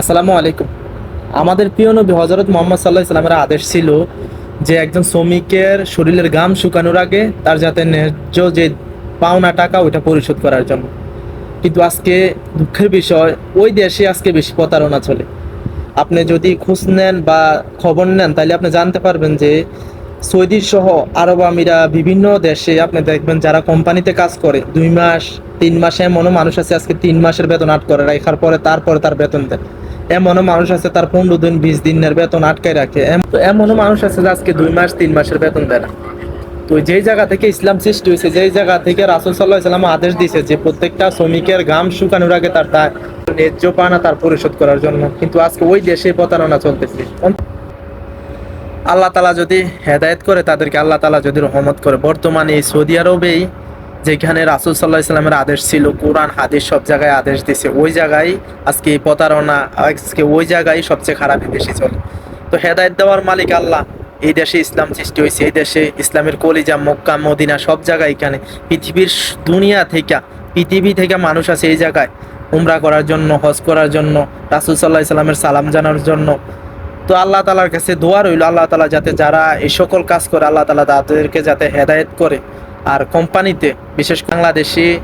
আসসালামু আলাইকুম। আমাদের প্রিয় নবী হজরত মোহাম্মদ সাল্লাহ ইসলামের আদেশ ছিল যে একজন শ্রমিকের শরীরের গাম শুকানোর আগে তার যাতে ন্যায্য যে পাওনা টাকা, ওইটা পরিশোধ করার জন্য। কিন্তু আজকে দুঃখের বিষয়, ওই দেশে আজকে বেশি প্রতারণা চলে। আপনি যদি খোঁজ নেন বা খবর নেন, তাহলে আপনি জানতে পারবেন যে সৌদি সহ আরব আমিরা বিভিন্ন দেশে আপনি দেখবেন যারা কোম্পানিতে কাজ করে, দুই মাস, তিন মাসে, এমনও মানুষ আছে আজকে তিন মাসের বেতন আট করে, রাখার পরে তারপরে তার বেতন দেয়। এমনও মানুষ আছে তার পনেরো দিন, বিশ দিনের বেতন আটকায় রাখে। এম- এমনও মানুষ আছে যে আজকে দুই মাস, তিন মাসের বেতন দেয় না। তো যেই জায়গা থেকে ইসলাম সৃষ্টি হয়েছে, যেই জায়গা থেকে রাসুল সাল্লাহ ইসলাম আদেশ দিয়েছে যে প্রত্যেকটা শ্রমিকের ঘাম শুকানোর আগে তার ন্যায্য পানা তার পরিশোধ করার জন্য। কিন্তু আজকে ওই দেশে প্রতারণা চলতেছে। আল্লাহ তালা যদি হেদায়েত করে, তাদেরকে আল্লাহ তালা যদি রহমত করে। বর্তমানে সৌদি আরবেই যেখানে রাসুল সাল্লাহ ইসলামের আদেশ ছিল, কোরআন, হাদিস সব জায়গায় আদেশ দিছে। ওই জায়গায় আজকে প্রতারণা, আজকে ওই জায়গায় সবচেয়ে খারাপ বেশি চলে। তো হেদায়েত দেওয়ার মালিক আল্লাহ। এই দেশে ইসলাম সৃষ্টি হয়েছে, এই দেশে ইসলামের কলিজা, মক্কা, মদিনা সব জায়গায় এখানে। পৃথিবীর দুনিয়া থেকে, পৃথিবী থেকে মানুষ আছে এই জায়গায়। উমরা করার জন্য, হজ করার জন্য, রাসুল সাল্লাহ ইসলামের সালাম জানার জন্য। তো আল্লাহ তালার কাছে দোয়া রইল, আল্লাহ তালা যাতে যারা এই সকল কাজ করে, আল্লাহ তালা তাদেরকে যাতে হেদায়েত করে। আর কোম্পানিতে, বিশেষ বাংলাদেশি,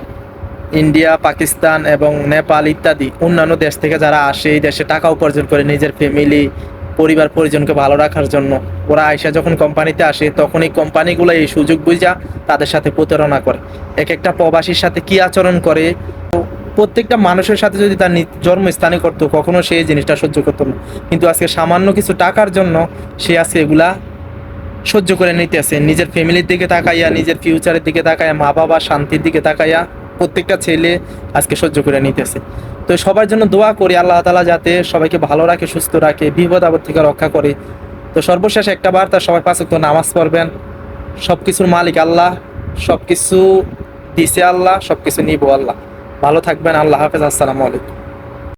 ইন্ডিয়া, পাকিস্তান এবং নেপাল ইত্যাদি অন্যান্য দেশ থেকে যারা আসে, এই দেশে টাকা উপার্জন করে নিজের ফ্যামিলি পরিবার, পরিজনকে ভালো রাখার জন্য, ওরা আয়সা যখন কোম্পানিতে আসে তখন এই কোম্পানিগুলো এই সুযোগ বুঝা তাদের সাথে প্রতারণা করে। এক একটা প্রবাসীর সাথে কি আচরণ করে? প্রত্যেকটা মানুষের সাথে যদি তার জন্মস্থানে করতো, কখনো সে জিনিসটা সহ্য করতো না। কিন্তু আজকে সামান্য কিছু টাকার জন্য সে আজকে এগুলা সহ্য করে নিতেছে নিজের ফ্যামিলির দিকে তাকাইয়া, নিজের ফিউচারের দিকে তাকাইয়া মা বাবা শান্তির দিকে তাকাইয়া প্রত্যেকটা ছেলে আজকে সহ্য করে নিতেছে তো সবার জন্য দোয়া করি আল্লাহ তালা যাতে সবাইকে ভালো রাখে, সুস্থ রাখে, বিপদ আপদ থেকে রক্ষা করে। তো সর্বশেষ একটা বার্তা, সবাই পাঁচ ওয়াক্ত নামাজ পড়বেন। সব কিছুর মালিক আল্লাহ সব কিছু দিছে আল্লাহ সব কিছু নিব আল্লাহ। ভালো থাকবেন, আল্লাহ হাফেজ, আসসালামু আলাইকুম।